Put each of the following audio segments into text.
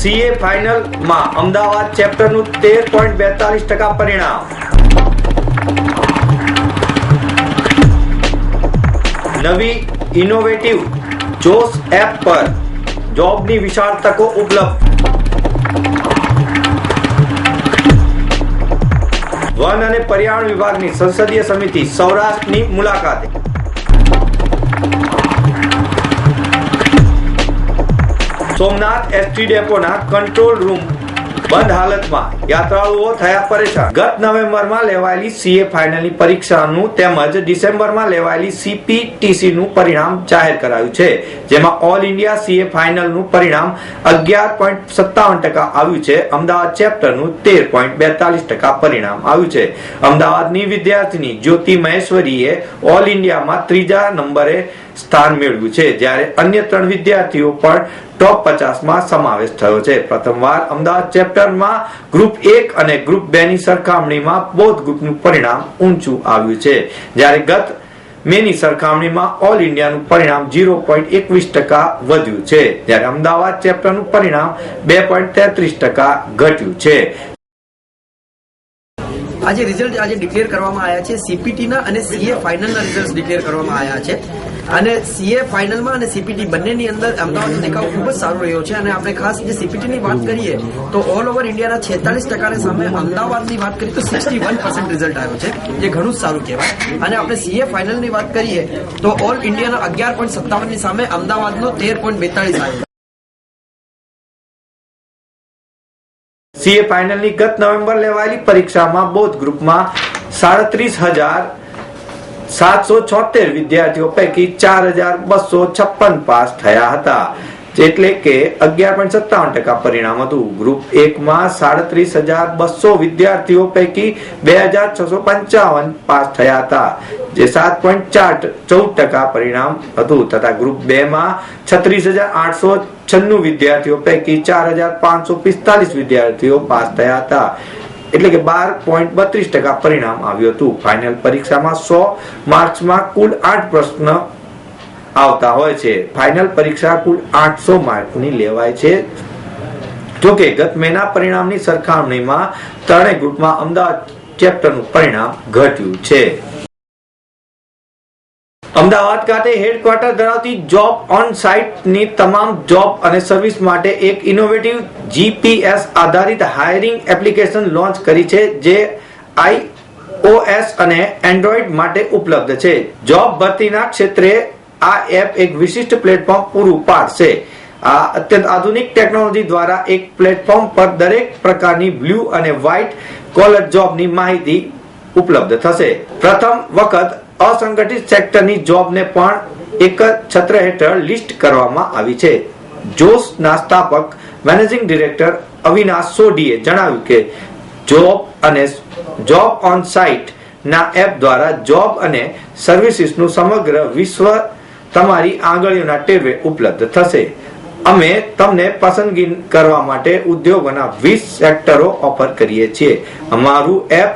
CA ફાઇનલમાં અમદાવાદ ચેપ્ટરનું તેર point બેતાલીસ ટકા પરિણામ. નવી ઇનોવેટિવ જોશ એપ પર જોબની વિશાળ તકો ઉપલબ્ધ. વન અને પર્યાવરણ વિભાગની સંસદીય સમિતિ સૌરાષ્ટ્રની મુલાકાતે. સોમનાથ એસટી ડેપોના કંટ્રોલ રૂમ બંધ હાલતમાં. યાત્રાળુઓ થયા પરેશાન. ગત નવેમ્બરમાં લેવાયેલી સીએ ફાઇનલની પરીક્ષાનું તેમજ ડિસેમ્બરમાં લેવાયેલી સીપીટીસી નું પરિણામ જાહેર કરાયું છે, જેમાં ઓલ ઇન્ડિયા સીએ ફાઇનલનું પરિણામ અગિયાર પોઈન્ટ સત્તાવન ટકા આવ્યું છે, અમદાવાદ ચેપ્ટરનું તેર પોઈન્ટ બેતાલીસ ટકા પરિણામ આવ્યું છે. અમદાવાદની વિદ્યાર્થીની જ્યોતિ મહેશ્વરીએ ઓલ ઇન્ડિયામાં ત્રીજા નંબરે સ્થાન મેળવ્યું છે, જ્યારે અન્ય ત્રણ વિદ્યાર્થીઓ પણ ટોપ પચાસમાં સમાવેશ થયો છે. પ્રથમવાર અમદાવાદ ચેપ્ટરમાં ગ્રુપ એક અને ગ્રુપ બે ની સરખામણીમાં બોધ ગ્રુપનું પરિણામ ઊંચું આવ્યું છે. જ્યારે ગત મેની સરખામણીમાં ઓલ ઇન્ડિયાનું પરિણામ ઝીરો પોઈન્ટ એકવીસ ટકા વધ્યું છે. જ્યારે અમદાવાદ ચેપ્ટરનું પરિણામ બે પોઈન્ટ તેત્રીસ ટકા ઘટ્યું છે. આજે રિઝલ્ટ આજે ડિક્લેર કરવામાં આવ્યા છે. સીપીટીના અને સીએ ફાઇનલના રિઝલ્ટ ડિક્લેર કરવામાં આવ્યા છે. અને સીએ ફાઇનલમાં અને સીપીટી બંનેની અંદર અમદાવાદનો દેખાવ ખૂબ જ સારો રહ્યો છે. અને આપણે ખાસ જે સીપીટીની વાત કરીએ, તો ઓલ ઓવર ઇન્ડિયાના છેતાલીસ ટકાને સામે અમદાવાદની વાત કરીએ, તો સિક્સટી વન પર્સન્ટ રિઝલ્ટ આવ્યો છે, જે ઘણું જ સારું કહેવાય. અને આપણે સીએ ફાઇનલની વાત કરીએ, તો ઓલ ઇન્ડિયાના અગિયાર પોઈન્ટ સત્તાવનની સામે અમદાવાદનો તેર પોઈન્ટ બેતાળીસ આવ્યો. સીએ ફાઇનલની ગત નવેમ્બર લેવાયેલી પરીક્ષામાં બોધ ગ્રુપમાં સાડત્રીસ હજાર સાતસો છોતેર વિદ્યાર્થીઓ પૈકી ચાર હજાર બસો છપ્પન પાસ થયા હતા એટલે કે અગિયાર પોઈન્ટ સત્તાવન ટકા પરિણામ હતું. ગ્રુપ એકમાં સાડત્રીસ હજાર બસો વિદ્યાર્થીઓ પૈકી બે હજાર છસો પંચાવન પાસ થયા હતા, જે સાત પોઈન્ટ ચાર ચૌદ ટકા પરિણામ હતું. તથા ગ્રુપ બે માં છત્રીસ હજાર આઠસો છન્નું વિદ્યાર્થીઓ પૈકી ચાર હજાર પાંચસો પિસ્તાલીસ વિદ્યાર્થીઓ પાસ થયા હતા. એટલે કે બાર પોઈન્ટ બત્રીસ ટકા પરિણામ આવ્યું હતું. ફાઇનલ પરીક્ષામાં સો માર્ક્સમાં કુલ આઠ પ્રશ્ન આવતા હોય છે. ફાઇનલ પરીક્ષા કુલ આઠસો માર્કની લેવાય છે. જોકે ગત મહિના પરિણામની સરખામણીમાં ત્રણેય ગ્રુપમાં અમદાવાદ ચેપ્ટરનું પરિણામ ઘટ્યું છે. અમદાવાદ ખાતે હેડક્વાર્ટર ધરાવતી જોબ ઓન સાઇટની તમામ જોબ અને સર્વિસ માટે એક ઇનોવેટિવ જીપીએસ આધારિત હાયરિંગ એપ્લિકેશન લોન્ચ કરી છે, જે આઈઓએસ અને એન્ડ્રોઈડ માટે ઉપલબ્ધ છે. જોબ ભરતીના ક્ષેત્રે આ એપ એક વિશિષ્ટ પ્લેટફોર્મ પૂરું પાડશે. આ અત્યંત આધુનિક ટેકનોલોજી દ્વારા એક પ્લેટફોર્મ પર દરેક પ્રકારની બ્લુ અને વ્હાઇટ કોલર જોબની માહિતી ઉપલબ્ધ થશે. પ્રથમ વખત અસંગઠિત સેક્ટરની જોબને પણ એક જ છત્ર હેઠળ લિસ્ટ કરવામાં આવી છે. જોશના સ્થાપક મેનેજિંગ ડિરેક્ટર અવિનાશ સોઢીએ જણાવ્યું કે, જોબ અને જોબ ઓન સાઇટ ના એપ દ્વારા જોબ અને સર્વિસીસનું સમગ્ર વિશ્વ તમારી આંગળીઓના ટેરવે ઉપલબ્ધ થશે. અમે તમને પસંદગી કરવા માટે ઉદ્યોગોના વીસ સેક્ટરો ઓફર કરીએ છીએ. અમારું એપ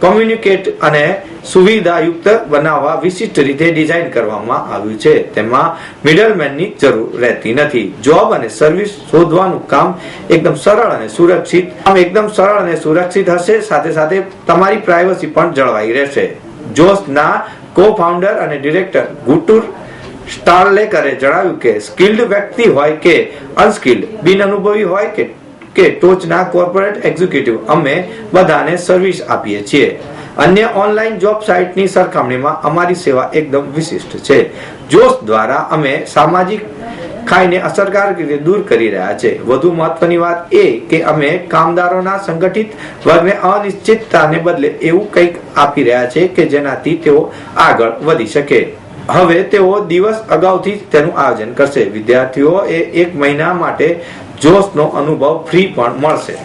કોમ્યુનિકેટ અને સુવિધાયુક્ત બનાવવા વિશિષ્ટ રીતે ડિઝાઇન કરવામાં આવ્યું છે. તેમાં મિડલમેનની જરૂર રહેતી નથી. જોબ અને સર્વિસ શોધવાનું કામ એકદમ સરળ અને સુરક્ષિત. આમ એકદમ સરળ અને સુરક્ષિત હશે. સાથે સાથે તમારી પ્રાઇવસી પણ જળવાઈ રહેશે. જોશના કો ફાઉન્ડર અને ડિરેક્ટર ગુટુર સ્ટારલેકરે જણાવ્યું કે, સ્કિલ્ડ વ્યક્તિ હોય કે અનસ્કિલ્ડ, બિન અનુભવી હોય કે કે ટોચના કોર્પોરેટ એક્ઝિક્યુટિવ અમે બધાને સર્વિસ આપીએ છીએ. અન્ય ઓનલાઈન જોબ સાઇટની સરખામણીમાં અમારી સેવા એકદમ વિશિષ્ટ છે. જોશ દ્વારા અમે સામાજિક ખાઈને અસરકારક રીતે દૂર કરી રહ્યા છે. વધુ મહત્વની વાત એ કે અમે કામદારોના સંગઠિત વર્ગને અનિશ્ચિતતાને બદલે એવું કંઈક આપી રહ્યા છે કે જેનાથી તેઓ આગળ વધી શકે. હવે તેઓ દિવસ અગાઉથી તેનું આયોજન કરશે. વિદ્યાર્થીઓ એ એક મહિના માટે જોશનો અનુભવ ફ્રી પણ મળશે.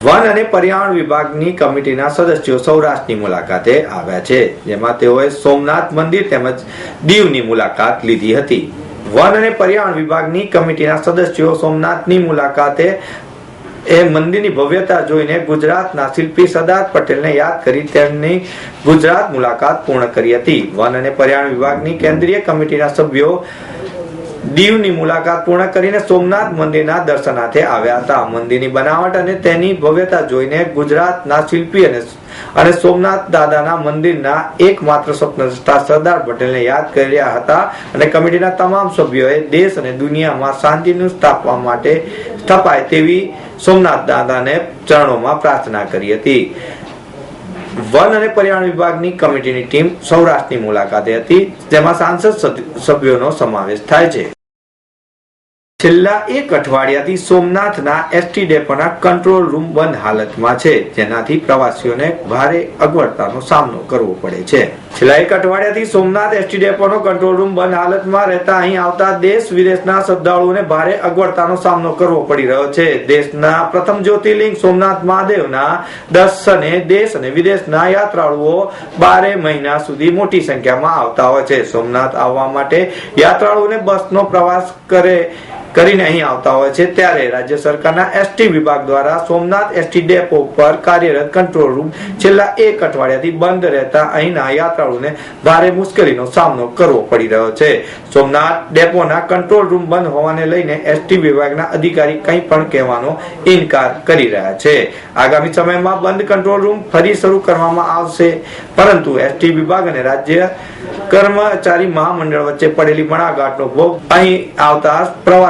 વન અને પર્યાવરણ વિભાગની કમિટીના સદસ્યો સૌરાષ્ટ્રની મુલાકાતે આવ્યા છે, જેમાં તેઓએ સોમનાથ મંદિર તેમજ દીવની મુલાકાત લીધી હતી. વન અને પર્યાવરણ વિભાગની કમિટીના સદસ્યો સોમનાથની મુલાકાતે એ મંદિરની ભવ્યતા જોઈને ગુજરાતના શિલ્પી સરદાર પટેલને યાદ કરી તેમની ગુજરાત મુલાકાત પૂર્ણ કરી હતી. વન અને પર્યાવરણ વિભાગની કેન્દ્રીય કમિટીના સભ્યો દીવની મુલાકાત પૂર્ણ કરીને સોમનાથ મંદિરના દર્શનાર્થે આવ્યા હતા. મંદિરની બનાવટ અને તેની ભવ્યતા જોઈને ગુજરાતના શિલ્પી અને અને સોમનાથ દાદાના મંદિરના એકમાત્ર સ્વપ્નદ્રષ્ટા સરદાર પટેલને યાદ કર્યા હતા અને કમિટીના તમામ સભ્યોએ દેશ અને દુનિયામાં શાંતિનું સ્થાપવા માટે સ્થપાય તેવી સોમનાથ દાદાને ચરણોમાં પ્રાર્થના કરી હતી. વન અને પર્યાવરણ વિભાગની કમિટીની ટીમ સૌરાષ્ટ્રની મુલાકાતે હતી, જેમાં સાંસદ સદ- સભ્યોનો સમાવેશ થાય છે. છેલ્લા એક અઠવાડિયાથી સોમનાથના એસટી ડેપોના કંટ્રોલ રૂમ બંધ હાલતમાં છે, જેનાથી પ્રવાસીઓને ભારે અગવડતાનો સામનો કરવો પડે છે. છેલ્લા એક અઠવાડિયાથી સોમનાથ એસટી ડેપોનો કંટ્રોલ રૂમ બંધ હાલતમાં રહેતા અહીં આવતા દેશ વિદેશના શ્રદ્ધાળુઓને ભારે અગવડતાનો સામનો કરવો પડી રહ્યો છે. દેશના પ્રથમ જ્યોતિર્લિંગ સોમનાથ મહાદેવના દર્શને દેશ અને વિદેશના યાત્રાળુઓ બારે મહિના સુધી મોટી સંખ્યામાં આવતા હોય છે. સોમનાથ આવવા માટે યાત્રાળુઓને બસનો પ્રવાસ કરે કરીને અહીં આવતા હોય છે, ત્યારે રાજ્ય સરકારના એસટી વિભાગ દ્વારા સોમનાથ એસટી ડેપો પર કાર્યરત કંટ્રોલ રૂમ છેલ્લા એક અઠવાડિયાથી બંધ રહેતા અહીંના યાત્રાળુઓને ભારે મુશ્કેલીનો સામનો કરવો પડી રહ્યો છે. સોમનાથ ડેપોના કંટ્રોલ રૂમ બંધ હોવાને લઈને એસટી વિભાગના અધિકારી કંઈ પણ કહેવાનો ઇનકાર કરી રહ્યા છે. આગામી સમયમાં બંધ કંટ્રોલ રૂમ ફરી શરૂ કરવામાં આવશે, પરંતુ એસટી વિભાગ અને રાજ્ય કર્મચારી મહામંડળ વચ્ચે પડેલી મણાગાંઠનો ભોગ અહીં આવતા